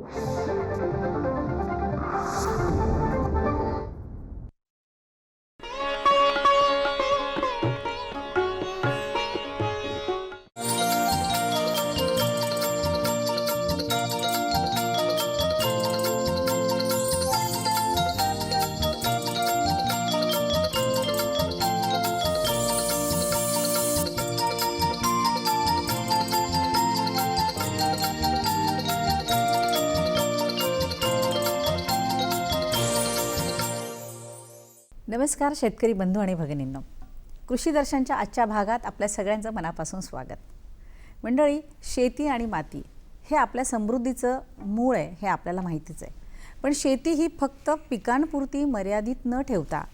you नमस्कार शेतकरी बंधू आणि भगिनींनो. कृषी दर्शनच्या आजच्या भागात आपल्या सगळ्यांचं मनापासून स्वागत. मंडळी शेती आणि माती हे आपल्या समृद्धीचं मूळ आहे हे आपल्याला माहितीच आहे. पण शेती ही फक्त पिकांपुरती मर्यादित न ठेवता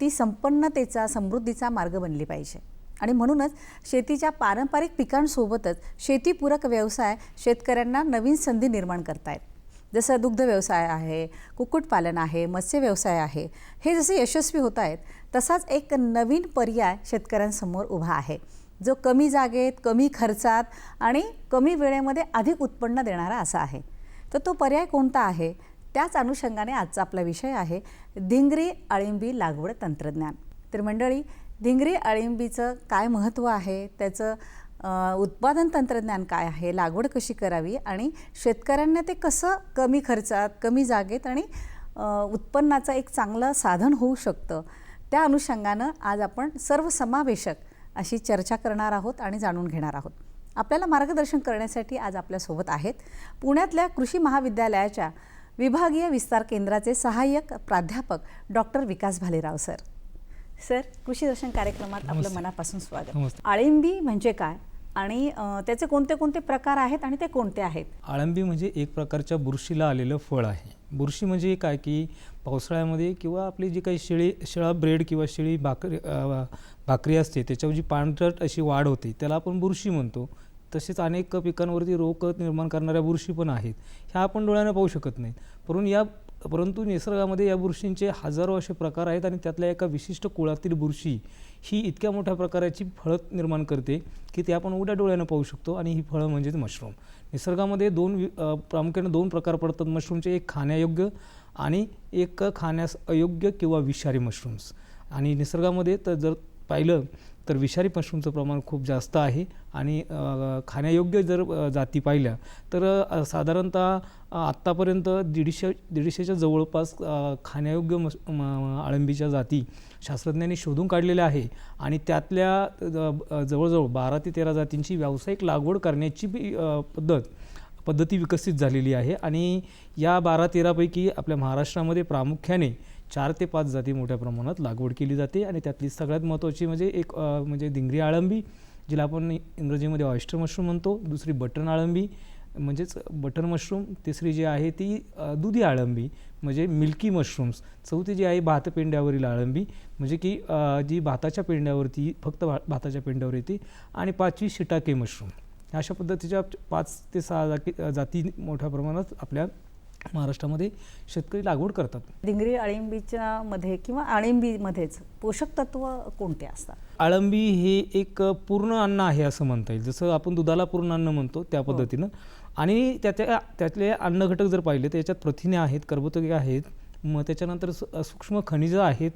ती संपन्नतेचा समृद्धीचा मार्ग बनली पाहिजे. आणि म्हणूनच शेतीच्या पारंपरिक पिकांसोबतच शेतीपूरक व्यवसाय शेतकऱ्यांना नवीन संधी निर्माण करतायत. जसं दुग्ध व्यवसाय आहे कुक्कुटपालन आहे मत्स्य व्यवसाय आहे हे जसे यशस्वी होत आहेत तसाच एक नवीन पर्याय शेतकऱ्यांसमोर उभा आहे. जो कमी जागेत कमी खर्चात आणि कमी वेळेमध्ये अधिक उत्पन्न देणारा असा आहे. तर तो पर्याय कोणता आहे? त्याच अनुषंगाने आजचा आपला विषय आहे धिंगरी अळिंबी लागवड तंत्रज्ञान. तर मंडळी धिंगरी अळिंबीचं काय महत्त्व आहे? त्याचं उत्पादन तंत्रज्ञान काय आहे लागवड कशी करावी आणि शेतकऱ्यांना ते कसं कमी खर्चात कमी जागेत आणि उत्पन्नाचं एक चांगलं साधन होऊ शकतं? त्या अनुषंगानं आज आपण सर्वसमावेशक अशी चर्चा करणार आहोत आणि जाणून घेणार आहोत. आपल्याला मार्गदर्शन करण्यासाठी आज आपल्यासोबत आहेत पुण्यातल्या कृषी महाविद्यालयाच्या विभागीय विस्तार केंद्राचे सहाय्यक प्राध्यापक doctor Vikas Bhalerao sir. Sir कृषी दर्शन कार्यक्रमात आपलं. मनापासून स्वागत. आळिंबी म्हणजे काय? आणि त्याचे कोणते कोणते प्रकार आहेत आणि ते कोणते आहेत? आळंबी म्हणजे एक प्रकारच्या बुरशीला आलेलं फळ आहे. बुरशी म्हणजे काय की पावसाळ्यामध्ये किंवा आपली जी काही शेळी शेळा ब्रेड किंवा शेळी भाकरी भाकरी असते त्याच्यावर जी पांढरट अशी वाढ होते त्याला आपण बुरशी म्हणतो. तसेच अनेक पिकांवरती रोग निर्माण करणाऱ्या बुरशी पण आहेत. ह्या आपण डोळ्यानं पाहू शकत नाहीत. परंतु या परंतु निसर्गामध्ये या बुरशींचे हजारो असे प्रकार आहेत आणि त्यातल्या एका विशिष्ट कुळातील बुरशी ही इतक्या मोठ्या प्रकाराची फळं निर्माण करते की ते आपण उड्या डोळ्यानं पाहू शकतो आणि ही फळं म्हणजेच मशरूम. निसर्गामध्ये दोन वि- प्रामुख्याने दोन प्रकार पडतात मशरूमचे. एक खाण्यायोग्य आणि एक खाण्यास अयोग्य किंवा विषारी मशरूम्स. आणि निसर्गामध्ये तर जर पाहिलं तर विषारी मशरूमचं प्रमाण खूप जास्त आहे. आणि खाण्यायोग्य जर जाती पाहिल्या तर साधारणतः आत्तापर्यंत दीडशे दीडशेच्या जवळपास खाण्यायोग्य मस म- जाती शास्त्रज्ञांनी शोधून काढलेल्या आहे. आणि त्यातल्या जवळजवळ बारा ते तेरा जातींची व्यावसायिक लागवड करण्याची बी पद्धत पद्धती विकसित झालेली आहे. आणि या बारा तेरापैकी आपल्या महाराष्ट्रामध्ये प्रामुख्याने चार ते पाच जाती मोठ्या प्रमाणात लागवड केली जाते आणि त्यातली सगळ्यात महत्त्वाची म्हणजे एक म्हणजे दिंगरी आळंबी जिला आपण इंग्रजीमध्ये ऑयस्टर मशरूम म्हणतो. दुसरी बटन आळंबी म्हणजेच बटर मशरूम. तिसरी जी आहे ती दुधी आळंबी म्हणजे मिल्की मशरूम्स. चौथी जी आहे भातपेंड्यावरील आळंबी म्हणजे की जी भाताच्या पेंड्यावरती फक्त भा भाताच्या पेंड्यावर येते. आणि पाचवी शिटाके मशरूम. अशा पद्धतीच्या पाच ते सहा जाती जाती मोठ्या प्रमाणात आपल्या महाराष्ट्रामध्ये शेतकरी लागवड करतात. डिंगरी अळिंबीच्या मध्ये किंवा अळिंबीमध्येच पोषक तत्व कोणते असतात? आळंबी हे एक पूर्ण अन्न आहे असं म्हणता येईल. जसं आपण दुधाला पूर्ण अन्न म्हणतो त्या पद्धतीनं. आणि त्याच्या त्यातले अन्न घटक जर पाहिले तर याच्यात प्रथिने आहेत कर्बोदके आहेत मग त्याच्यानंतर सूक्ष्म खनिजं आहेत.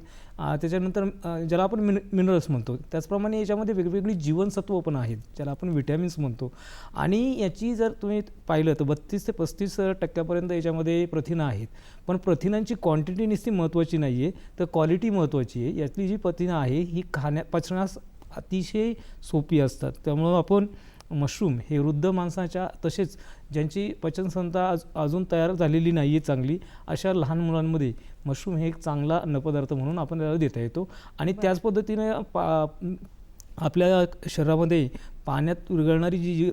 त्याच्यानंतर ज्याला आपण मिन मिनरल्स म्हणतो. त्याचप्रमाणे याच्यामध्ये वेगवेगळी जीवनसत्व पण आहेत ज्याला आपण विटॅमिन्स म्हणतो. आणि याची जर तुम्ही पाहिलं तर बत्तीस ते पस्तीस टक्क्यापर्यंत याच्यामध्ये प्रथिनं आहेत. पण प्रथिनांची क्वांटिटी नुसती महत्त्वाची नाही आहे तर क्वालिटी महत्त्वाची आहे. यातली जी प्रथिनं आहे ही खाण्या पचण्यास अतिशय सोपी असतात. त्यामुळं आपण मशरूम हे वृद्ध माणसाच्या तसेच ज्यांची पचनसंस्था आज अजून तयार झालेली नाही आहे चांगली अशा लहान मुलांमध्ये मशरूम हे एक चांगला अन्नपदार्थ म्हणून आपण त्याला देता येतो. आणि त्याच पद्धतीने पा आपल्या शरीरामध्ये पाण्यात विरघळणारी जी जी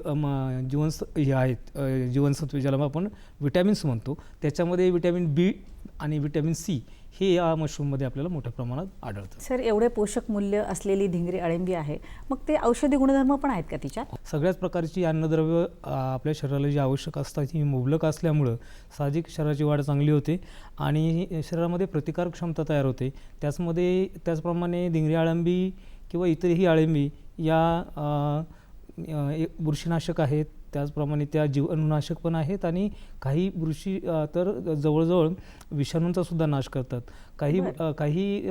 जीवनस हे आहेत जीवनसत्वे ज्याला आपण विटॅमिन्स म्हणतो त्याच्यामध्ये विटॅमिन बी आणि विटॅमिन सी हे या मशरूममध्ये आपल्याला मोठ्या प्रमाणात आढळतं. सर एवढे पोषक मूल्य असलेली धिंगरी अळिंबी आहे. मग ते औषधी गुणधर्म पण आहेत का तिच्यात सगळ्याच प्रकारची अन्नद्रव्य आपल्या शरीराला जी आवश्यक असतात ही मुबलक असल्यामुळं साहजिक शरीराची वाढ चांगली होते आणि शरीरामध्ये प्रतिकार क्षमता तयार होते. त्याचमध्ये त्याचप्रमाणे धिंगरी आळंबी किंवा इतरही आळंबी या बुरशीनाशक आहेत त्याचप्रमाणे त्या जीवननाशक पण आहेत आणि काही बुरशी तर जवळजवळ विषाणूंचा सुद्धा नाश करतात. काही काही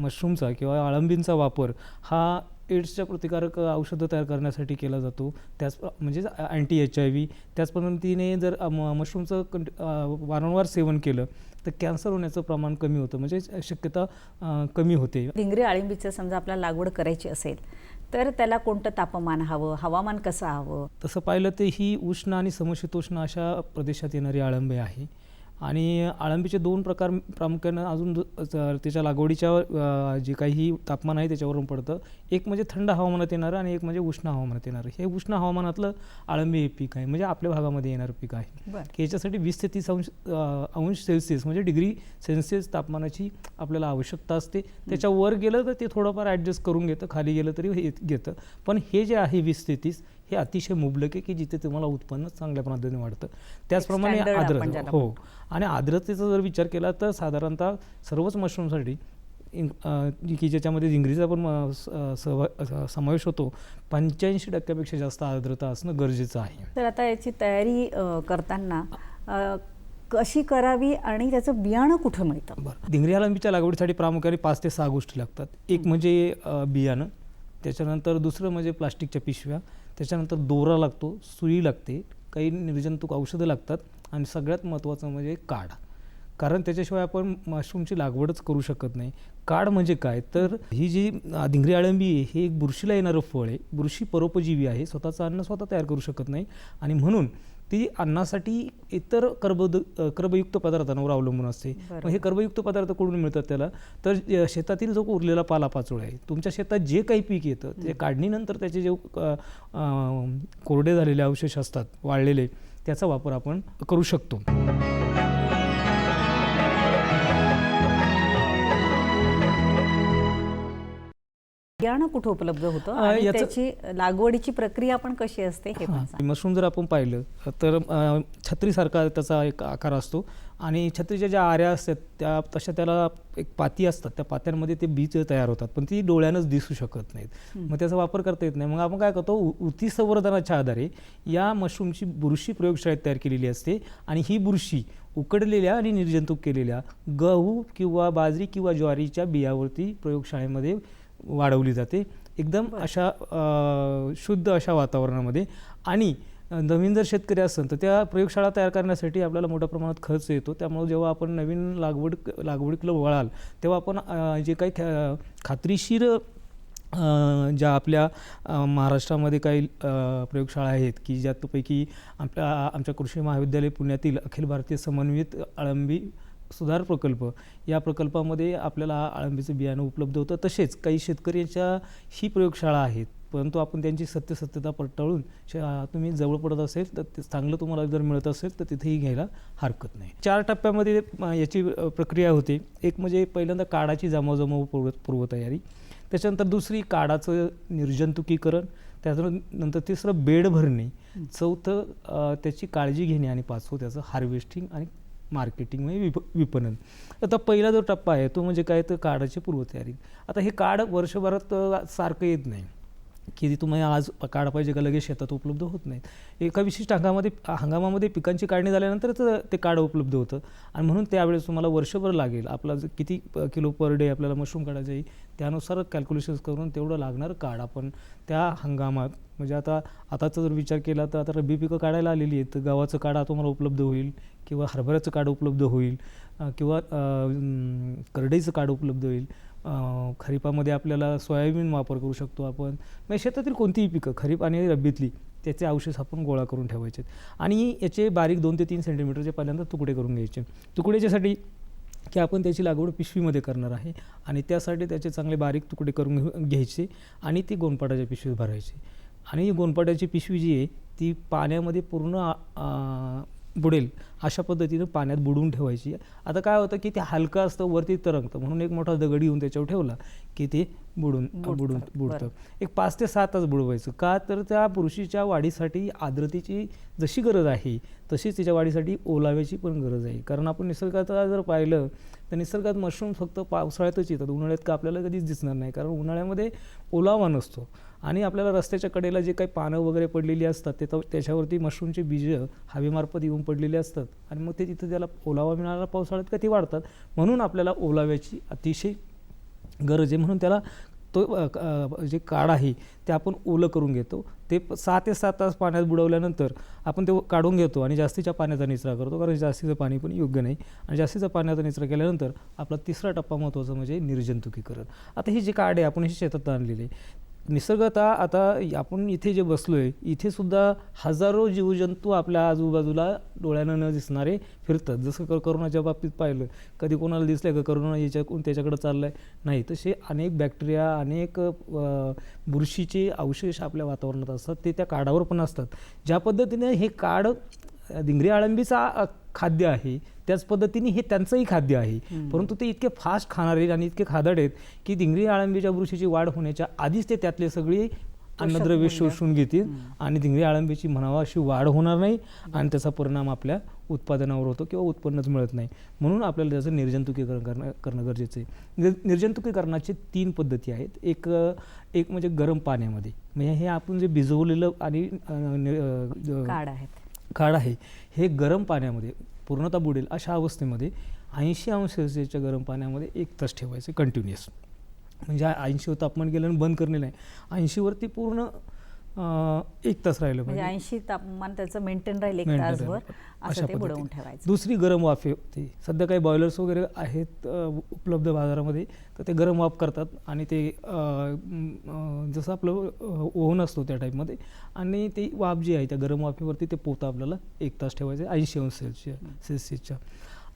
मशरूमचा किंवा अळंबींचा वापर हा एड्सच्या प्रतिकारक औषधं तयार करण्यासाठी केला जातो. त्याच म्हणजे अँटी एच आय व्ही. त्याच पद्धतीने जर म- मशरूमचं कंट वारंवार सेवन केलं तर कॅन्सर होण्याचं प्रमाण कमी होतं. म्हणजे शक्यता कमी होते. धिंगरी अळिंबीचं समजा आपल्याला लागवड करायची असेल तर त्याला कोणतं तापमान हवं? हवामान कसं हवं? तसं पाहिलं तर ही उष्ण आणि समशीतोष्ण अशा प्रदेशात येणारी अळंबी आहे. आणि अळंबीचे दोन प्रकार प्रामुख्यानं अजून त्याच्या लागवडीच्या जे काही तापमान आहे त्याच्यावरून पडतं. एक म्हणजे थंड हवामानात येणारं आणि एक म्हणजे उष्ण हवामानात येणारं. हे उष्ण हवामानातलं अळंबी हे पीक आहे. म्हणजे आपल्या भागामध्ये येणारं पीक आहे. याच्यासाठी वीस ते तीस अंश अंश सेल्सिअस म्हणजे डिग्री सेल्सिअस तापमानाची आपल्याला आवश्यकता असते. त्याच्यावर गेलं तर ते थोडंफार ॲडजस्ट करून घेतं. खाली गेलं तरी हे घेतं. पण हे जे आहे वीस ते तीस हे अतिशय मुबलक आहे की जिथे तुम्हाला उत्पन्न चांगल्या पद्धतीने वाढतं. त्याचप्रमाणे आर्द्रता. ज्याला हो. आणि आर्द्रतेचा जर विचार केला तर साधारणतः सर्वच मशरूमसाठी की ज्याच्यामध्ये जिंगरीचा पण सहवा समावेश होतो पंच्याऐंशी टक्क्यापेक्षा जास्त आर्द्रता असणं गरजेचं आहे. तर आता याची तयारी करताना कशी करावी आणि त्याचं बियाणं कुठं मिळतं? बरं. धिंगरी अळंबीच्या लागवडीसाठी प्रामुख्याने पाच ते सहा गोष्टी लागतात. एक म्हणजे बियाणं त्याच्यानंतर दुसरं म्हणजे प्लास्टिकच्या पिशव्या त्याच्यानंतर दोरा लागतो सुई लागते काही निर्जंतुक औषधं लागतात आणि सगळ्यात महत्त्वाचं म्हणजे काढ. कारण त्याच्याशिवाय आपण मशरूमची लागवडच करू शकत नाही. काढ म्हणजे काय? तर ही जी धिंगरी आळंबी आहे हे एक बुरशीला येणारं फळ आहे. बुरशी परोपजीवी आहे स्वतःचं अन्न स्वतः तयार करू शकत नाही. आणि म्हणून ती अन्नासाठी इतर कर्बद अ, कर्बयुक्त पदार्थांवर अवलंबून असते. मग हे कर्बयुक्त पदार्थ कुठून मिळतात त्याला? तर शेतातील जो उरलेला पालापाचोळा आहे तुमच्या शेतात जे काही पीक येतं ते काढणीनंतर त्याचे जे कोरडे झालेले अवशेष असतात वाळलेले त्याचा वापर आपण करू शकतो. बियाणं कुठं उपलब्ध होतं अ, आणि याचं- त्याची लागवडीची प्रक्रिया पण कशी असते हे पण सांग. मशरूम जर आपण पाहिलं तर अ, छत्रीसारखा त्याचा एक आकार असतो आणि छत्रीच्या ज्या आऱ्या असतात त्या तशा त्याला एक पाती असतात. त्या पात्यांमध्ये ते बीज तयार होतात पण ती डोळ्यानंच दिसू शकत नाहीत. मग त्याचा वापर करता येत नाही. मग आपण काय करतो उ- ऊती संवर्धनाच्या आधारे या मशरूमची बुरशी प्रयोगशाळेत तयार केलेली असते आणि ही बुरशी उकडलेल्या आणि निर्जंतुक केलेल्या गहू किंवा बाजरी किंवा ज्वारीच्या बियावरती प्रयोगशाळेमध्ये वाढवली जाते. एकदम अशा शुद्ध अशा वातावरणामध्ये. आणि नवीन जर शेतकरी असेल तर त्या प्रयोगशाळा तयार करण्यासाठी आपल्याला मोठ्या प्रमाणात खर्च येतो. त्यामुळे जेव्हा आपण नवीन लागवड लागवडीकडे वळाल तेव्हा आपण जे काही खात्रीशीर ज्या आपल्या महाराष्ट्रामध्ये काही प्रयोगशाळा आहेत की ज्यापैकी आपल्या आमच्या कृषी महाविद्यालय पुण्यातील अखिल भारतीय समन्वित अळंबी सुधार प्रकल्प. या प्रकल्पामध्ये आपल्याला अळंबीचं बियाणं उपलब्ध होतं. तसेच काही शेतकऱ्यांच्या ही प्रयोगशाळा आहेत. परंतु आपण त्यांची सत्यसत्यता पडताळून श- तुम्ही जवळ पडत असेल तर ते चांगलं तुम्हाला जर मिळत असेल तर तिथेही घ्यायला हरकत नाही. चार टप्प्यामध्ये याची प्रक्रिया होते. एक म्हणजे पहिल्यांदा काडाची जमावजमाव पूर्व पूर्वतयारी. त्याच्यानंतर दुसरी काडाचं निर्जंतुकीकरण. त्याच्यानंतर तिसरं बेड भरणे. चौथं त्याची काळजी घेणे आणि पाचवं त्याचं हार्वेस्टिंग आणि मार्केटिंग म्हणजे विप विपणन. आता पहिला जो टप्पा आहे तो म्हणजे काय? तर कार्डाची पूर्वतयारी. आता हे कार्ड वर्षभरात सारखं येत नाही. की तुम्ही आज काढ पाहिजे का? लगेच शेतात उपलब्ध होत नाहीत. एका विशिष्ट हंगामामध्ये हंगामामध्ये पिकांची काढणी झाल्यानंतरच ते काढ उपलब्ध होतं. आणि म्हणून त्यावेळेस तुम्हाला वर्षभर लागेल. आपला किती प- किलो पर डे आपल्याला मशरूम काढायचं आहे त्यानुसार कॅल्क्युलेशन्स करून तेवढं लागणार काढ. आपण त्या हंगामात म्हणजे आता आताचा जर विचार केला तर आता रब्बी पिकं काढायला आलेली आहेत. तर गव्हाचं काढा तुम्हाला उपलब्ध होईल किंवा हरभऱ्याचं काढ उपलब्ध होईल किंवा करडईचं काढ उपलब्ध होईल. खरीपामध्ये आपल्याला सोयाबीन वापर करू शकतो आपण. म्हणजे शेतातील कोणतीही पिकं खरीप आणि रब्बीतली त्याचे अवशेष आपण गोळा करून ठेवायचे. आणि याचे बारीक दोन ते तीन सेंटीमीटरचे पहिल्यांदा तुकडे करून घ्यायचे. तुकड्याच्यासाठी की आपण त्याची लागवड पिशवीमध्ये करणार आहे आणि त्यासाठी त्याचे चांगले बारीक तुकडे करून घ्यायचे आणि ती गोनपाटाच्या पिशवीत भरायची. आणि ही गोनपाटाची पिशवी जी आहे ती पाण्यामध्ये पूर्ण बुडेल अशा पद्धतीनं पाण्यात बुडवून ठेवायची. आता काय होतं की ते हलकं असतं वरती तरंगतं. म्हणून एक मोठा दगड येऊन त्याच्यावर ठेवला की ते बुडून. बुडून बुडतं. एक पाच ते सात तास बुडवायचं. का? तर त्या बुरशीच्या वाढीसाठी आर्द्रतेची जशी गरज आहे तशीच तिच्या वाढीसाठी ओलाव्याची पण गरज आहे. कारण आपण निसर्गात जर पाहिलं तर निसर्गात मशरूम फक्त पावसाळ्यातच येतात. उन्हाळ्यात का आपल्याला कधीच दिसणार नाही? कारण उन्हाळ्यामध्ये ओलावा नसतो. आणि आपल्याला रस्त्याच्या कडेला जे काही पानं वगैरे पडलेली असतात ते तर- त्याच्यावरती मशरूमचे बीज हवेमार्फत येऊन पडलेले असतात. आणि मग ते तिथं त्याला ओलावा मिळाला पावसाळ्यात का ती वाढतात. म्हणून आपल्याला ओलाव्याची अतिशय गरज आहे. म्हणून त्याला तो जे काढ आहे ते आपण ओलं करून घेतो. ते प- सहा ते सात तास पाण्यात बुडवल्यानंतर आपण ते काढून घेतो आणि जास्तीच्या पाण्याचा निचरा करतो. कारण जास्तीचं पाणी पण योग्य नाही. आणि जास्तीचा पाण्याचा निचरा केल्यानंतर आपला तिसरा टप्पा महत्त्वाचा म्हणजे निर्जंतुकीकरण. आता हे जे काढ आहे आपण हे शेतात आणलेले आहे. निसर्गता आता आपण इथे जे बसलो आहे इथेसुद्धा हजारो जीवजंतू आपल्या आजूबाजूला डोळ्यानं न दिसणारे फिरतात. जसं क करोनाच्या बाबतीत पाहिलं कधी कोणाला दिसलं का करोना याच्या कोण त्याच्याकडे चाललं आहे नाही. तसे अनेक बॅक्टेरिया अनेक बुरशीचे अवशेष आपल्या वातावरणात असतात. ते त्या काडावर पण असतात. ज्या पद्धतीने हे काड दिंगरी आळंबीचा खाद्य आहे त्याच पद्धतीने हे त्यांचंही खाद्य आहे. परंतु ते इतके फास्ट खाणारे आणि इतके खादड आहेत की दिंगरी अळंबीच्या बुरशीची वाढ होण्याच्या आधीच ते त्यातले सगळे अन्नद्रव्य. शोषून घेतील आणि दिंगरी अळंबीची म्हणावा अशी वाढ होणार नाही आणि त्याचा परिणाम आपल्या उत्पादनावर होतो किंवा उत्पन्नच मिळत नाही. म्हणून आपल्याला त्याचं निर्जंतुकीकरण करणं करणं गरजेचं आहे. निर निर्जंतुकीकरणाचे तीन पद्धती आहेत. एक एक म्हणजे गरम पाण्यामध्ये. म्हणजे हे आपण जे भिजवलेलं आणि काढ आहे. हे गरम पाण्यामध्ये पूर्णतः बुडेल अशा अवस्थेमध्ये ऐंशी अंश सेल्सिअसच्या गरम पाण्यामध्ये एक तास ठेवायचे कंटिन्युअस म्हणजे ऐंशीवर तापमान गेलं आणि बंद करणे नाही ऐंशीवरती पूर्ण एक तास राहिलं म्हणजे ऐंशी तापमान त्याचं मेंटेन राहील एक तासभर. असं ते बुडवून. ठेवायचं. दुसरी गरम वाफ होती. सध्या काही बॉयलर्स वगैरे आहेत उपलब्ध बाजारामध्ये तर ते गरम वाफ करतात आणि ते जसं आपलं ओव्हन असतो त्या टाईपमध्ये आणि ती वाफ जी आहे त्या गरम वाफेवरती ते पोतं आपल्याला एक तास ठेवायचं ऐंशी अंश सेल्सिअस सेल्सिअसच्या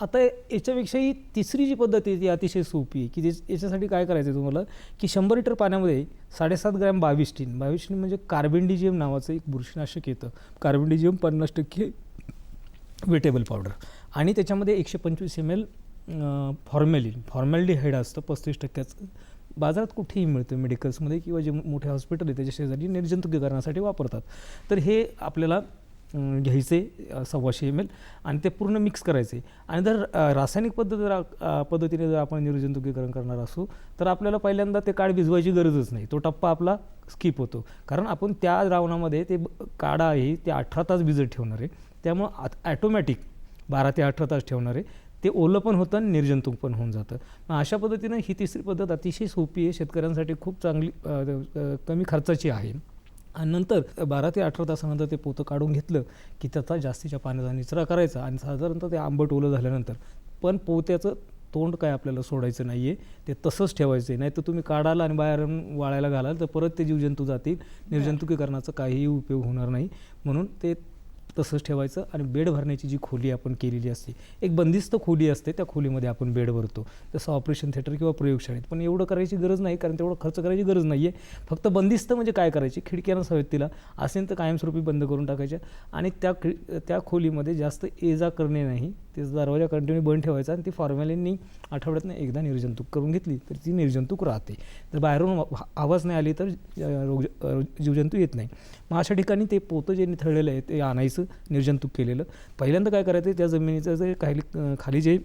आता याच्यापेक्षाही तिसरी जी पद्धत आहे ती अतिशय सोपी आहे की याच्यासाठी काय करायचं आहे तुम्हाला की शंभर लिटर पाण्यामध्ये साडेसात ग्रॅम बाविस्टीन बाविस्टीन म्हणजे कार्बेंडिजियम नावाचं एक बुरशीनाशक येतं. कार्बेंडिजियम पन्नास टक्के वेटेबल पावडर. आणि त्याच्यामध्ये एकशे पंचवीस एम एल फॉर्मॅलिन. फॉर्मॅलिहाईड असतं पस्तीस टक्क्याचं. बाजारात कुठेही मिळतं मेडिकल्समध्ये किंवा जे मोठे हॉस्पिटल आहे त्याच्या शेजारी निर्जंतुकीकरणासाठी वापरतात. तर हे आपल्याला घ्यायचे सव्वाशे एम एल आणि ते पूर्ण मिक्स करायचे. आणि जर रासायनिक पद्धत जर पद्धतीने जर आपण निर्जंतुकीकरण करणार असू तर आपल्याला पहिल्यांदा ते काळ भिजवायची गरजच नाही. तो टप्पा आपला स्किप होतो. कारण आपण त्या द्रावणामध्ये ते काढा आहे ते अठरा तास भिजत ठेवणार आहे. त्यामुळं ॲटोमॅटिक बारा ते अठरा तास ठेवणार आहे. ते ओलं पण होतं आणि निर्जंतुक पण होऊन जातं. मग अशा पद्धतीनं ही तिसरी पद्धत अतिशय सोपी आहे. शेतकऱ्यांसाठी खूप चांगली कमी खर्चाची आहे. आणि नंतर बारा ते अठरा तासानंतर ते पोतं काढून घेतलं की त्याचा जास्तीच्या पाण्याचा निचरा करायचा आणि साधारणतः ते आंबट ओलं झाल्यानंतर. पण पोत्याचं तोंड काय आपल्याला सोडायचं नाही आहे ते तसंच ठेवायचं आहे नाही तर तुम्ही काढाल आणि बाहेर वाळायला घालाल तर परत ते जीवजंतू जातील. निर्जंतुकीकरणाचा काहीही उपयोग होणार नाही. म्हणून ते तसंच ठेवायचं आणि बेड भरण्याची जी खोली आपण केलेली असते एक बंदिस्त खोली असते त्या खोलीमध्ये आपण बेड भरतो. जसं ऑपरेशन थिएटर किंवा प्रयोगशाळेत. पण एवढं करायची गरज नाही कारण तेवढं खर्च करायची गरज नाही आहे फक्त बंदिस्त म्हणजे काय करायची? खिडक्यानं हवेत तिला. असेल तर कायमस्वरूपी बंद करून टाकायच्या. आणि त्या खि त्या खोलीमध्ये जास्त ये जा करणे नाही. त्याचा दरवाजा कंटिन्यू बंद ठेवायचा आणि ती फॉर्मॅलिननी आठवड्यातनं एकदा निर्जंतुक करून घेतली तर ती निर्जंतुक राहते. तर बाहेरून आवाज नाही आली तर रोग जीवजंतू येत नाही. मग अशा ठिकाणी ते पोतं जे निथळलेलं आहे ते आणायचं. निर्जंतुक केलेलं. पहिल्यांदा काय करायचं त्या जमिनीचं जे काही खाली जे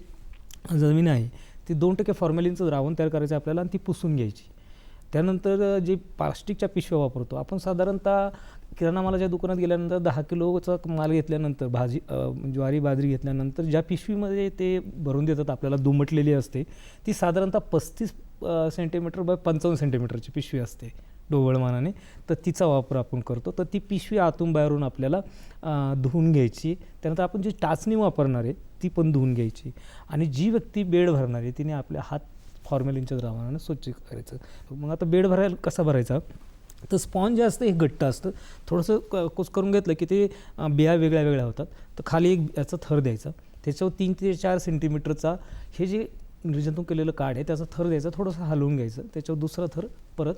जमीन आहे ती दोन टक्के फॉर्मॅलिनचं द्रावण तयार करायचं आपल्याला आणि ती पुसून घ्यायची. त्यानंतर जे प्लास्टिकच्या पिशव्या वापरतो आपण साधारणतः किराणा मालाच्या दुकानात गेल्यानंतर दहा किलोचा माल घेतल्यानंतर भाजी ज्वारी बाजरी घेतल्यानंतर ज्या पिशवीमध्ये ते भरून देतात आपल्याला दुमटलेली असते ती साधारणतः पस्तीस सेंटीमीटर बाय पंचावन्न सेंटीमीटरची पिशवी असते. ढोबळमानाने तर तिचा वापर आपण करतो. तर ती पिशवी आतून बाहेरून आपल्याला धुवून घ्यायची. त्यानंतर आपण जी टाचणी वापरणार आहे ती पण धुवून घ्यायची. आणि जी व्यक्ती बेड भरणार आहे तिने आपले हात फॉर्मॅलिनच्या द्रावणाने स्वच्छ करायचं. मग आता बेड भरायला कसा भरायचा? तर स्पॉन्ज जे असतं हे घट्ट असतं. थोडंसं क कुस करून घेतलं की ते बिया वेगळ्या वेगळ्या होतात. तर खाली एक याचा थर द्यायचा. त्याच्यावर तीन ते चार सेंटीमीटरचा हे जे निर्जंतुक केलेलं काड आहे त्याचा थर द्यायचा थोडंसं हलवून घ्यायचं. त्याच्यावर दुसरा थर परत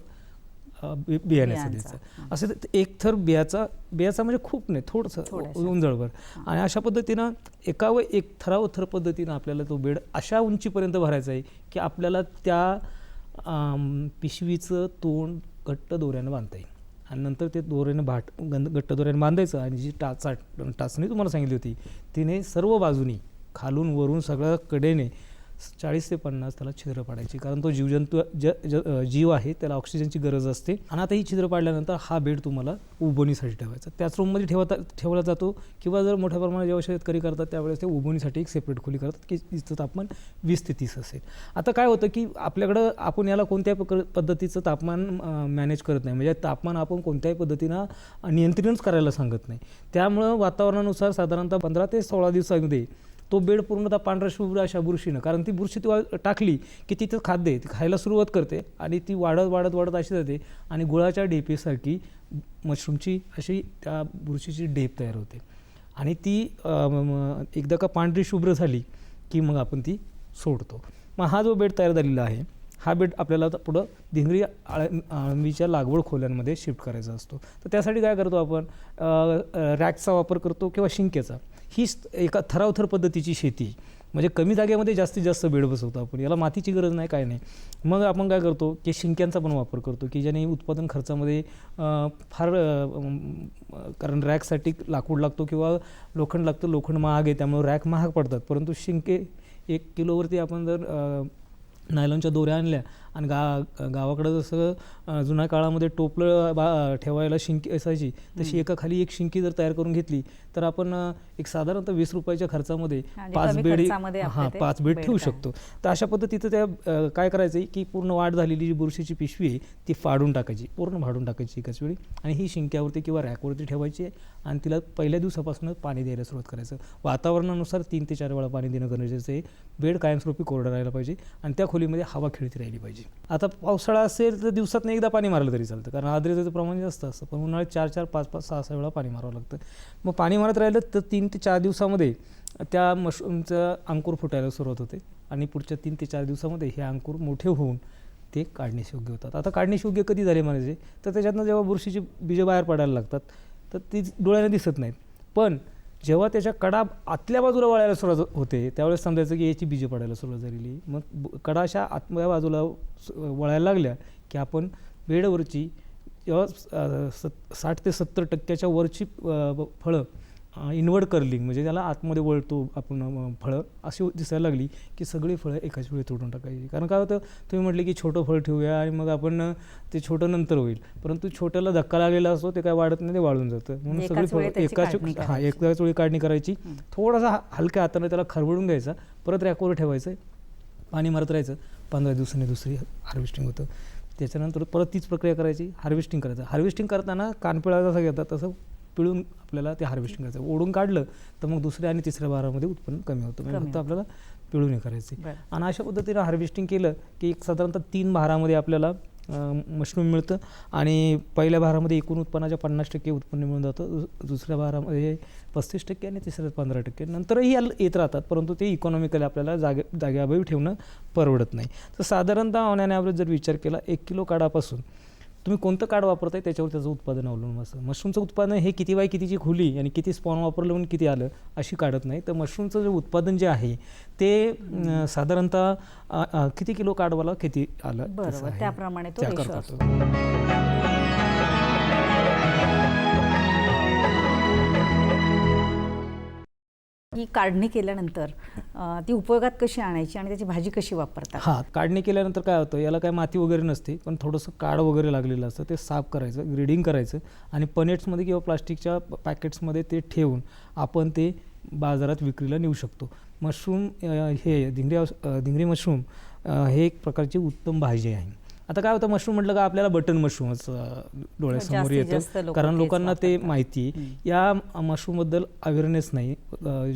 बियाण्याचं. द्यायचं. असं एक थर बियाचा बियाचा म्हणजे खूप नाही थोडंसं. उंजळभर. आणि अशा पद्धतीनं एका व एक थराव थर पद्धतीनं आपल्याला तो बेड अशा उंचीपर्यंत भरायचा आहे की आपल्याला त्या पिशवीचं तोंड घट्ट दोऱ्यानं बांधता येईल. आणि नंतर ते दोऱ्यानं भाट गंध घट्ट दोऱ्यानं बांधायचं. आणि जी टाचा टाचणी तुम्हाला सांगितली होती तिने सर्व बाजूनी खालून वरून सगळ्या कडेने चाळीस ते पन्नास त्याला छिद्र पाडायची. कारण तो जीवजंतू ज ज जीव आहे त्याला ऑक्सिजनची गरज असते. आणि आता ही छिद्र पाडल्यानंतर हा बेड तुम्हाला उबवणीसाठी ठेवायचा. त्याच रूममध्ये ठेवता ठेवला जातो किंवा जर मोठ्या प्रमाणात जेव्हा शेतकरी करतात त्यावेळेस ते उबवणीसाठी एक सेपरेट खोली करतात की तिचं तापमान वीस ते तीस असेल. आता काय होतं की आपल्याकडं आपण याला कोणत्याही प्रक पद्धतीचं तापमान मॅनेज करत नाही. म्हणजे तापमान आपण कोणत्याही पद्धतीनं नियंत्रणच करायला सांगत नाही. त्यामुळं वातावरणानुसार साधारणतः पंधरा ते सोळा दिवसामध्ये तो बेड पूर्णतः पांढऱ्या शुभ्र अशा बुरशीनं कारण ती बुरशी ती वा- टाकली की तिथं खाद्य आहे ती खायला सुरुवात करते आणि ती वाढत वाढत वाढत अशी जाते आणि गुळाच्या डेपेसारखी मशरूमची अशी त्या बुरशीची डेप तयार होते. आणि ती एकदा का पांढरी शुभ्र झाली की मग आपण ती सोडतो. मग हा जो बेड तयार झालेला आहे हा बेड आपल्याला पुढं धिंगरी आळंबीच्या लागवड खोल्यांमध्ये शिफ्ट करायचा असतो. तर त्यासाठी काय करतो आपण रॅकचा वापर करतो किंवा शिंकेचा. ही एका थरावथर पद्धतीची शेती. म्हणजे कमी जागेमध्ये जास्तीत जास्त बेड बसवतो आपण. याला मातीची गरज नाही काय नाही. मग आपण काय करतो की शिंक्यांचा पण वापर करतो की ज्याने उत्पादन खर्चामध्ये फार कारण रॅकसाठी लाकूड लागतो किंवा लोखंड लागतं लोखंड महाग आहे त्यामुळे रॅक महाग पडतात. परंतु शिंके एक किलोवरती आपण जर नायलॉनच्या दोऱ्या आणल्या. आणि गा गावाकडं जसं जुन्या काळामध्ये टोपलं बा ठेवायला शिंकी असायची तशी एका खाली एक शिंकी जर तयार करून घेतली तर आपण एक साधारणतः वीस रुपयाच्या खर्चामध्ये पाच बेड हां पाच बेड ठेवू. शकतो. तर अशा पद्धतीचं त्या काय करायचं आहे की पूर्ण वाढ झालेली जी बुरशीची पिशवी आहे ती फाडून टाकायची पूर्ण फाडून टाकायची एकाच वेळी आणि ही शिंक्यावरती किंवा रॅकवरती ठेवायची आहे आणि तिला पहिल्या दिवसापासूनच पाणी द्यायला सुरुवात करायचं. वातावरणानुसार तीन ते चार वेळा पाणी देणं गरजेचं आहे. बेड कायमस्वरूपी कोरडा राहायला पाहिजे आणि त्या खोलीमध्ये हवा खेळती राहिली पाहिजे. आता पावसाळा असेल तर दिवसात एकदा पाणी मारलं तरी चालतं. कारण आर्द्रतेचं प्रमाण जास्त असतं. पण उन्हाळ्यात चार चार पाच पाच सहा सहा वेळा पाणी मारावं लागतं. मग पाणी मारत राहिलं तर तीन ते चार दिवसामध्ये त्या मशरूमचं अंकुर फुटायला सुरुवात होते. आणि पुढच्या तीन ते चार दिवसामध्ये हे अंकुर मोठे होऊन ते काढण्यास योग्य होतात. आता काढण्यास योग्य कधी झाले म्हणायचे? तर त्याच्यातनं जेव्हा बुरशीची बीजं बाहेर पडायला लागतात तर ती डोळ्याने दिसत नाहीत. पण जेव्हा त्याच्या कडा आतल्या बाजूला वळायला सुरुवात होते त्यावेळेस समजायचं की याची बीजं पडायला सुरुवात झालेली. मग ब- कडा अशा आतल्या बाजूला वळायला लागल्या की आपण बेडवरची जेव्हा स- सत साठ ते सत्तर टक्क्याच्या वरची फळं इनवर्ड कर्लिंग म्हणजे त्याला आतमध्ये वळतो आपण फळं अशी दिसायला लागली की सगळी फळं एकाच वेळी तोडून टाकायची. कारण काय होतं तुम्ही म्हटले की छोटं फळ ठेवूया आणि मग आपण ते छोटं नंतर होईल. परंतु छोट्याला धक्का लागलेला असतो ते काय वाढत नाही ते वाळून जातं. म्हणून सगळी फळं एकाच हां. एकाच वेळी काढणी करायची. थोडासा हा- हलक्या हाताने त्याला खरवडून घ्यायचा परत रॅकवर ठेवायचं पाणी मारत राहायचं. पंधरा दिवसांनी दुसरी हार्वेस्टिंग होतं. त्याच्यानंतर परत तीच प्रक्रिया करायची हार्वेस्टिंग करायचं. हार्वेस्टिंग करताना कानपिळा जसा घेतात तसं पिळून आपल्याला ते हार्वेस्टिंग करायचं. ओढून काढलं तर मग दुसऱ्या आणि तिसऱ्या बारामध्ये उत्पन्न कमी होतं. म्हणजे फक्त. आपल्याला पिळून हे करायचे. आणि अशा पद्धतीनं हार्वेस्टिंग केलं की एक साधारणतः तीन भारामध्ये आपल्याला मशरूम मिळतं आणि पहिल्या भारामध्ये एकूण उत्पन्नाच्या पन्नास टक्के उत्पन्न मिळून जातं. दु- दुसऱ्या भारामध्ये पस्तीस टक्के आणि तिसऱ्या पंधरा टक्के. नंतरही याला येत राहतात परंतु ते इकॉनॉमिकली आपल्याला जागे जागेअभावी ठेवणं परवडत नाही. तर साधारणतः ऑन ॲन ॲव्हरेज जर विचार केला एक किलो काडापासून तुम्ही कोणतं कार्ड वापरताय त्याच्यावर त्याचं उत्पादन अवलंबून असतं. मशरूमचं उत्पादन हे किती बाय कितीची खुली आणि किती स्पॉन वापरलं म्हणून किती आलं अशी काढत नाही. तर मशरूमचं जे उत्पादन जे आहे ते साधारणतः किती किलो काढवाला किती आलं? बरोबर. त्याप्रमाणे ही काढणी केल्यानंतर ती उपयोगात कशी आणायची आणि त्याची भाजी कशी वापरतात? हां काढणी केल्यानंतर काय होतं याला काय माती वगैरे नसते पण थोडंसं काड वगैरे लागलेलं असतं ते साफ करायचं ग्रेडिंग करायचं आणि पनेट्समध्ये किंवा प्लास्टिकच्या पॅकेट्समध्ये ते ठेवून आपण ते बाजारात विक्रीला नेऊ शकतो. मशरूम हे धिंगरी औष- मशरूम हे एक प्रकारची उत्तम भाजी आहे. आता काय होतं मशरूम म्हटलं का आपल्याला बटन मशरूमच डोळ्यासमोर येतं. कारण लोकांना ते. माहिती. या मशरूमबद्दल अवेअरनेस नाही.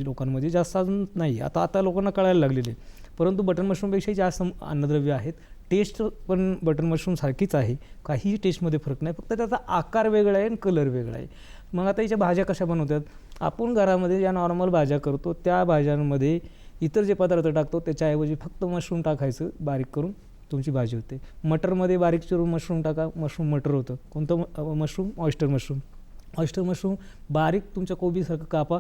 लोकांमध्ये जास्त अजून नाही. आता आता लोकांना कळायला लागलेले परंतु बटन मशरूमपेक्षाही जास्त अन्नद्रव्य आहेत. टेस्ट पण बटन मशरूम सारखीच आहे. काहीही टेस्टमध्ये फरक नाही. फक्त त्याचा आकार वेगळा आहे आणि कलर वेगळा आहे. मग आता याच्या भाज्या कशा बनवतात? आपण घरामध्ये ज्या नॉर्मल भाज्या करतो त्या भाज्यांमध्ये इतर जे पदार्थ टाकतो त्याच्याऐवजी फक्त मशरूम टाकायचं बारीक करून. तुमची भाजी होते. मटरमध्ये बारीक चिरून मशरूम टाका. मशरूम मटर होतं. कोणतं mushroom? Oyster mushroom. Oyster mushroom बारीक तुमच्या कोबीसारखं कापा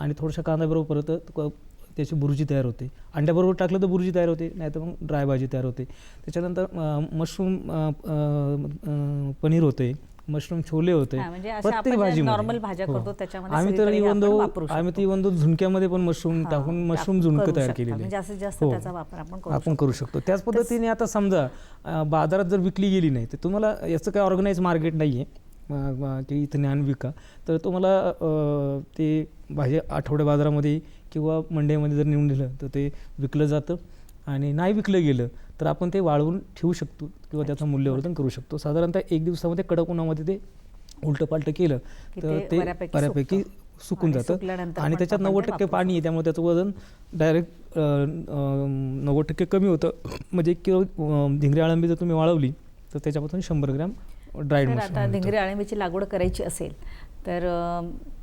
आणि थोड्याशा कांद्याबरोबर परत क- त्याची बुर्जी तयार होते. अंड्याबरोबर टाकलं तर बुर्जी तयार होते नाही तर मग ड्राय भाजी तयार होते. त्याच्यानंतर मशरूम पनीर होते. मशरूम छोले होते म्हणजे प्रत्येक भाजीमध्ये. normal भाज्या हो. करतो त्याच्यामध्ये आम्ही तर इवन दो आम्ही तर. इवन दो झुणक्यामध्ये पण मशरूम टाकून टाक- मशरूम झुणकं तयार. केलेले म्हणजे आहे. जास्तीत जास्त हो. त्याचा वापर आपण करू आपण करू शकतो त्याच पद्धतीने आता समजा बाजारात जर विकली गेली नाही तर तुम्हाला याचं काही ऑर्गनाईज मार्केट नाही आहे की इथं ज्ञान विका तर तुम्हाला ते भाजी आठवड्या बाजारामध्ये किंवा मंडईमध्ये जर नेऊन दिलं तर ते विकलं जातं आणि नाही विकलं गेलं तर आपण ते वाळवून ठेवू शकतो किंवा त्याचं मूल्यवर्धन करू शकतो साधारणतः एक दिवसामध्ये कडक उन्हामध्ये ते उलटं पालटं केलं तर ते बऱ्यापैकी. सुकून जातं आणि त्याच्यात नव्वद टक्के पाणी आहे त्यामुळे त्याचं वजन डायरेक्ट नव्वद टक्के कमी होतं म्हणजे एक किलो धिंगरी अळंबी जर तुम्ही वाळवली तर त्याच्यापासून शंभर ग्रॅम मशरूम आता. धिंगरी अळंबीची लागवड करायची असेल तर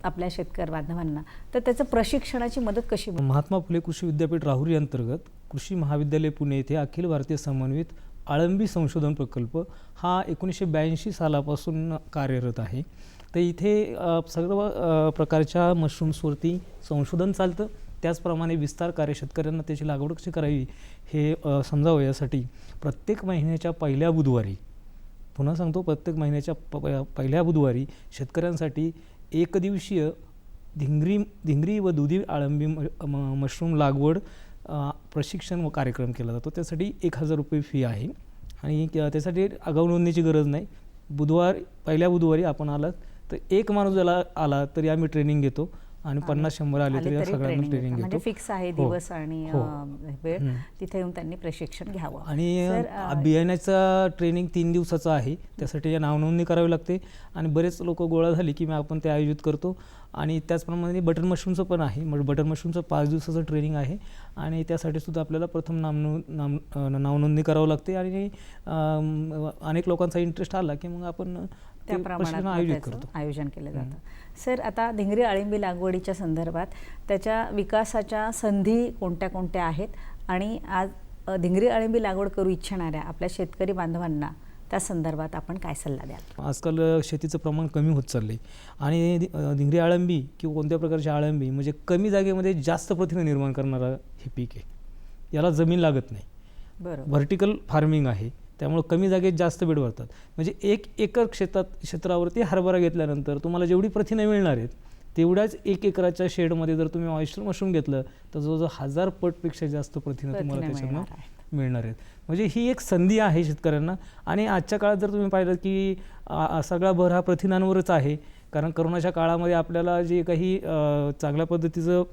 आपल्या शेतकरी बांधवांना तर त्याचं प्रशिक्षणाची मदत कशी? महात्मा फुले कृषी विद्यापीठ राहुरी अंतर्गत कृषी महाविद्यालय पुणे येथे अखिल भारतीय समन्वित आळंबी संशोधन प्रकल्प हा एकोणीसशे ब्याऐंशी सालापासून कार्यरत आहे. तर इथे सर्व प्रकारच्या मशरूम्सवरती संशोधन चालतं. त्याचप्रमाणे विस्तार कार्य शेतकऱ्यांना त्याची लागवड कशी करावी हे समजावं यासाठी प्रत्येक महिन्याच्या पहिल्या बुधवारी पुन्हा सांगतो प्रत्येक महिन्याच्या प पहिल्या बुधवारी शेतकऱ्यांसाठी एकदिवसीय धिंगरी धिंगरी व दुधी आळंबी म- म- मशरूम लागवड प्रशिक्षण व कार्यक्रम केला जातो. त्यासाठी एक हजार रुपये फी आहे. आणि त्यासाठी आगाऊ नोंदणीची गरज नाही. बुधवार पहिल्या बुधवारी आपण आलात तर एक माणूस ज्याला आला तरी आम्ही ट्रेनिंग घेतो. आणि पन्नास शंभर आले तरी सगळ्यांना ट्रेनिंग. म्हणजे घेतो. फिक्स आहे हो. दिवस आणि हो. वेळ. तिथे येऊन त्यांनी प्रशिक्षण घ्यावं. आणि बियाण्याचा ट्रेनिंग तीन दिवसाचं आहे. त्यासाठी नाव नोंदणी करावी लागते. आणि बरेच लोक गोळा झाली की मग आपण ते आयोजित करतो. आणि त्याचप्रमाणे बटर मशरूमचं पण आहे. मग बटर मशरूमचं पाच दिवसाचं ट्रेनिंग आहे. आणि त्यासाठी सुद्धा आपल्याला प्रथम नाम नो- नाम अ, नाव नोंदणी करावं लागते. आणि अनेक लोकांचा इंटरेस्ट आला की मग आपण आयोजित करतो. आयोजन केलं जातं. सर आता धिंगरी अळिंबी लागवडीच्या संदर्भात त्याच्या विकासाच्या संधी कोणत्या कोणत्या आहेत? आणि आज धिंगरी अळिंबी लागवड करू इच्छिणाऱ्या आपल्या शेतकरी बांधवांना त्या संदर्भात आपण काय सल्ला द्याल? आजकाल शेतीचं प्रमाण कमी होत चाललं आहे आणि धिंगरी आळंबी किंवा कोणत्या प्रकारची आळंबी म्हणजे कमी जागेमध्ये जास्त प्रथिनं निर्माण करणारं हे पीक आहे. याला जमीन लागत नाही. बरोबर. व्हर्टिकल फार्मिंग आहे. त्यामुळे कमी जागेत जास्त बेड भरतात. म्हणजे एक एकर क्षेत्रात क्षेत्रावरती हरभरा घेतल्यानंतर तुम्हाला जेवढी प्रथिनं मिळणार आहेत तेवढ्याच एक एकराच्या शेडमध्ये जर तुम्ही ऑयस्टर मशरूम घेतलं तर जवळजवळ हजार पटपेक्षा जास्त प्रथिनं तुम्हाला त्याच्यातनं मिळणार आहेत. म्हणजे ही एक संधी आहे शेतकऱ्यांना. आणि आजच्या काळात जर तुम्ही पाहिलं की सगळा भर हा प्रथिनांवरच आहे. कारण करोनाच्या काळामध्ये आपल्याला जे काही चांगल्या पद्धतीचं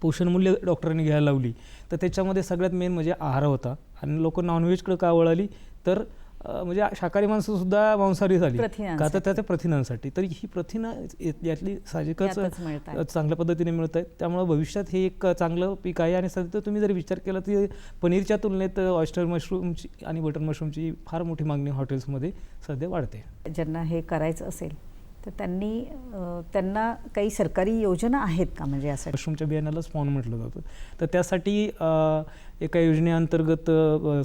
पोषण मूल्य डॉक्टरांनी घ्यायला लावली तर त्याच्यामध्ये सगळ्यात मेन म्हणजे आहार होता. आणि लोक नॉनव्हेजकडे का वळाली? तर म्हणजे शाकाहारी माणसंसुद्धा मांसाहारी झाली. का तर प्रथिनांसाठी. त्या त्या प्रथिनांसाठी. तर ही प्रथिनं यात- यातली साहजिकच. चांगल्या पद्धतीने मिळत आहेत त्यामुळे भविष्यात हे एक चांगलं पीक आहे. आणि सध्या तुम्ही जर विचार केला तर पनीरच्या तुलनेत ऑयस्टर मशरूमची आणि बटर मशरूमची फार मोठी मागणी हॉटेल्समध्ये सध्या वाढते. ज्यांना हे करायचं असेल तर त्यांनी त्यांना काही सरकारी योजना आहेत का? म्हणजे यासाठी. मशरूमच्या बियाण्याला स्पॉन म्हटलं जातं. तर त्यासाठी एका योजनेअंतर्गत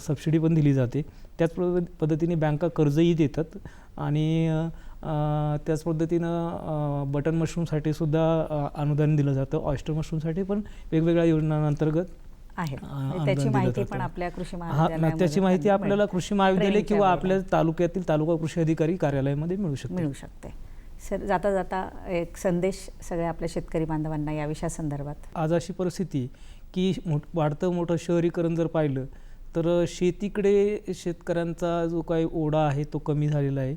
सबसिडी पण दिली जाते. त्याच पद्ध- पद्धतीने बँका कर्जही देतात आणि त्याच पद्धतीनं बटन मशरूमसाठी सुद्धा अनुदान दिलं जातं. ऑयस्टर मशरूमसाठी पण वेगवेगळ्या योजनांअंतर्गत म्हणजे अनुदान त्याची माहिती. पण आपल्या कृषी महाविद्यालयामध्ये त्याची माहिती आपल्याला. कृषी महाविद्यालय किंवा आपल्या तालुक्यातील तालुका कृषी अधिकारी कार्यालयामध्ये मिळू शकते. मिळू शकते. सर जाता जाता एक संदेश सगळ्या आपल्या शेतकरी बांधवांना या विषयासंदर्भात. आज अशी परिस्थिती आहे की मोठ वाढतं मोठं शहरीकरण जर पाहिलं तर शेतीकडे शेतकऱ्यांचा जो काही ओढा आहे तो कमी झालेला आहे.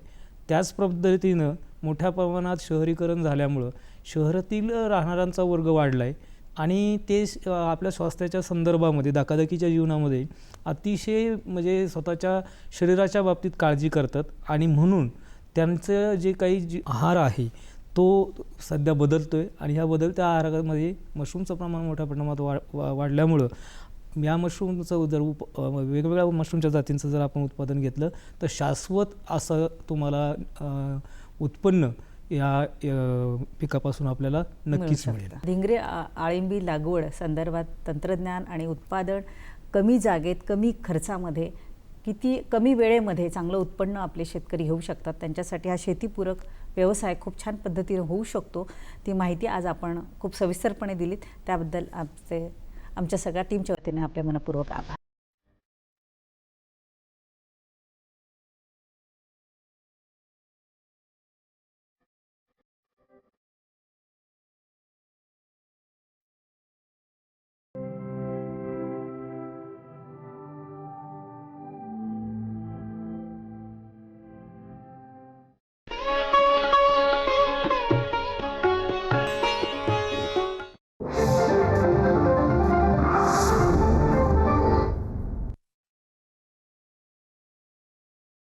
त्याच पद्धतीनं मोठ्या प्रमाणात शहरीकरण झाल्यामुळं शहरातील राहणाऱ्यांचा वर्ग वाढला आहे आणि ते आपल्या स्वास्थ्याच्या संदर्भामध्ये धकाधकीच्या जीवनामध्ये अतिशय म्हणजे स्वतःच्या शरीराच्या बाबतीत काळजी करतात. आणि म्हणून त्यांचं जे काही जी आहार आहे तो सध्या बदलतो आहे आणि ह्या बदलत्या आहारामध्ये मशरूमचं प्रमाण मोठ्या प्रमाणात वा वा वाढल्यामुळं या मशरूमचं जर उप वेगवेगळ्या मशरूमच्या जातींचं जर आपण उत्पादन घेतलं तर शाश्वत असं तुम्हाला उत्पन्न या पिकापासून आपल्याला नक्कीच मिळू मिळेल. धिंगरे आळिंबी लागवड संदर्भात तंत्रज्ञान आणि उत्पादन कमी जागेत कमी खर्चामध्ये किती कमी वेळेमध्ये चांगलं उत्पन्न आपले शेतकरी घेऊ शकतात. त्यांच्यासाठी हा शेतीपूरक व्यवसाय खूप छान पद्धतीने होऊ शकतो. ती माहिती आज आपण खूप सविस्तरपणे दिलीत. त्याबद्दल आमचे आमच्या सगळ्या टीमच्या वतीने आपल्या मनपूर्वक आभार.